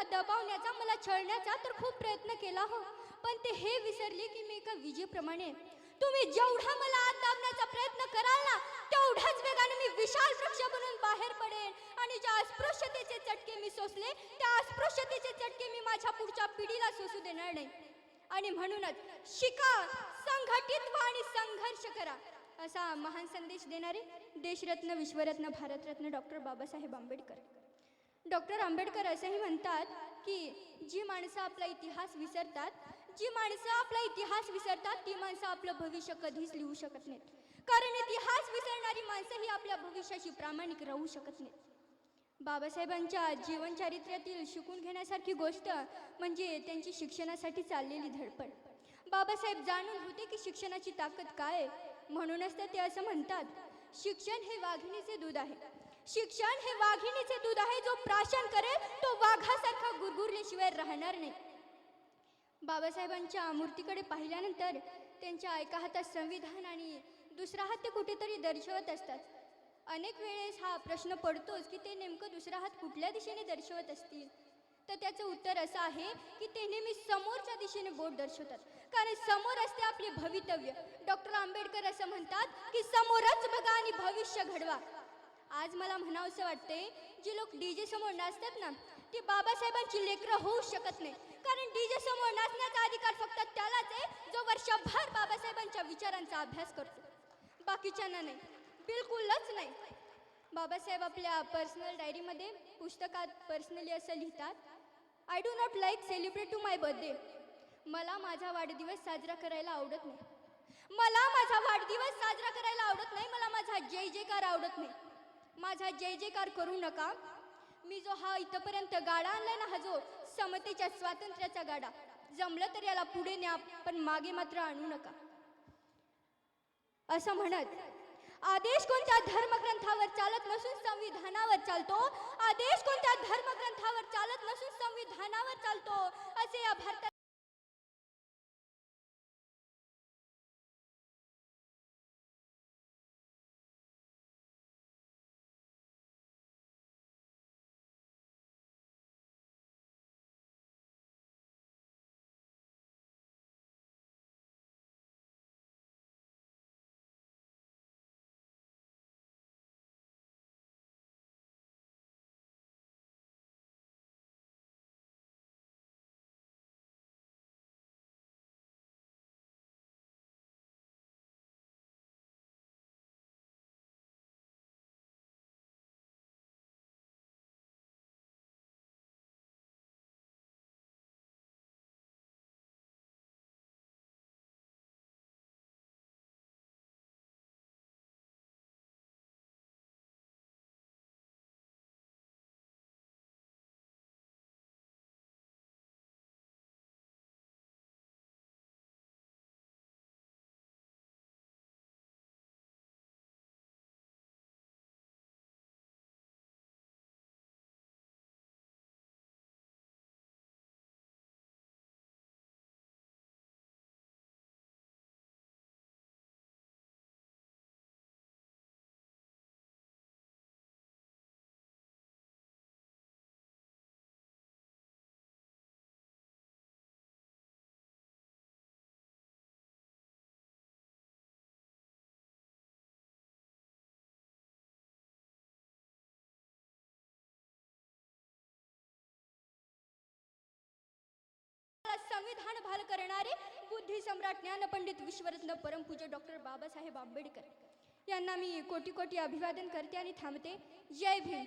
मला दबावण्याचा मला छळण्याचा तर खूप प्रयत्न केला हो. पण ते हे विसरले की मी एका विजेप्रमाणे तुम्ही जेवढा मला आत दाबण्याचा प्रयत्न कराल ना तेवढ्याच वेगाने मी विशाल वृक्ष बनून बाहेर पडेन आणि ज्या अस्पृश्यतेचे चटके मी सोसले त्या अस्पृश्यतेचे चटके मी माझ्या पुढच्या पिढीला सोसू देणार नाही. आणि म्हणूनच शिका संघटित व्हा आणि संघर्ष करा. असा महान संदेश देणारे देशरत्न विश्वरत्न भारतरत्न डॉक्टर बाबासाहेब आंबेडकर. डॉक्टर आंबेडकर असंही म्हणतात की जी माणसं आपला इतिहास विसरतात जी माणसं आपला इतिहास विसरतात ती माणसं आपलं भविष्य कधीच लिहू शकत नाहीत. कारण इतिहास विसरणारी माणसं ही आपल्या भविष्याशी प्रामाणिक राहू शकत नाहीत. बाबासाहेबांच्या जीवनचारित्र्यातील शिकून घेण्यासारखी गोष्ट म्हणजे त्यांची शिक्षणासाठी चाललेली धडपड. बाबासाहेब जाणून होते की शिक्षणाची ताकद काय म्हणूनच तर ते असं म्हणतात शिक्षण हे वाघिणीचे दूध आहे. शिक्षण हे वाघिणीचे दूध आहे जो प्राशन करेल तो वाघासारखा गुरगुरल्याशिवाय राहणार नाही. बाबासाहेबांच्या मूर्तीकडे पाहिल्यानंतर त्यांच्या एका हातात संविधान आणि दुसरा हात ते कुठेतरी दर्शवत असतात. अनेक वेळेस हा प्रश्न पडतोच की ते नेमकं दुसरा हात कुठल्या दिशेने दर्शवत असतील? तर त्याचं उत्तर असं आहे की ते नेहमी समोरच्या दिशेने बोट दर्शवतात. कारण समोर असते आपले भवितव्य. डॉक्टर आंबेडकर असं म्हणतात की समोरच बघा आणि भविष्य घडवा. आज मला म्हणावंसं वाटते जे लोक डी जे समोर नाचतात ना ती बाबासाहेबांची लेकरं होऊ शकत नाही. कारण डी जे समोर नाचण्याचा अधिकार फक्त त्यालाच आहे जो वर्षभर बाबासाहेबांच्या विचारांचा अभ्यास करतो. बाकीच्यांना नाही. बिलकुलच नाही. बाबासाहेब आपल्या पर्सनल डायरीमध्ये पुस्तकात पर्सनली असं लिहितात I do not like celebrate to my birthday मला माझा वाढदिवस साजरा करायला आवडत नाही. मला माझा वाढदिवस साजरा करायला आवडत नाही. मला माझा जय जयकार आवडत नाही. माझा जय जयकार करू नका. मी जो हा इथंपर्यंत गाडा आणलाय ना हा जो समतेच्या स्वातंत्र्याचा गाडा जमलं तर याला पुढे न्या पण मागे मात्र आणू नका. असं म्हणत आदेश कोणत्या धर्मग्रंथावर चालत नसून संविधानावर चालतो? आदेश कोणत्या धर्मग्रंथावर चालत नसून संविधान चालतो. असे या भारतात संविधान भाल करणारे बुद्धी सम्राट ज्ञानपंडित विश्वरत्न परमपूज्य डॉक्टर बाबासाहेब आंबेडकर. यांना मी कोटी कोटी अभिवादन करते आणि थांबते. जय भीम.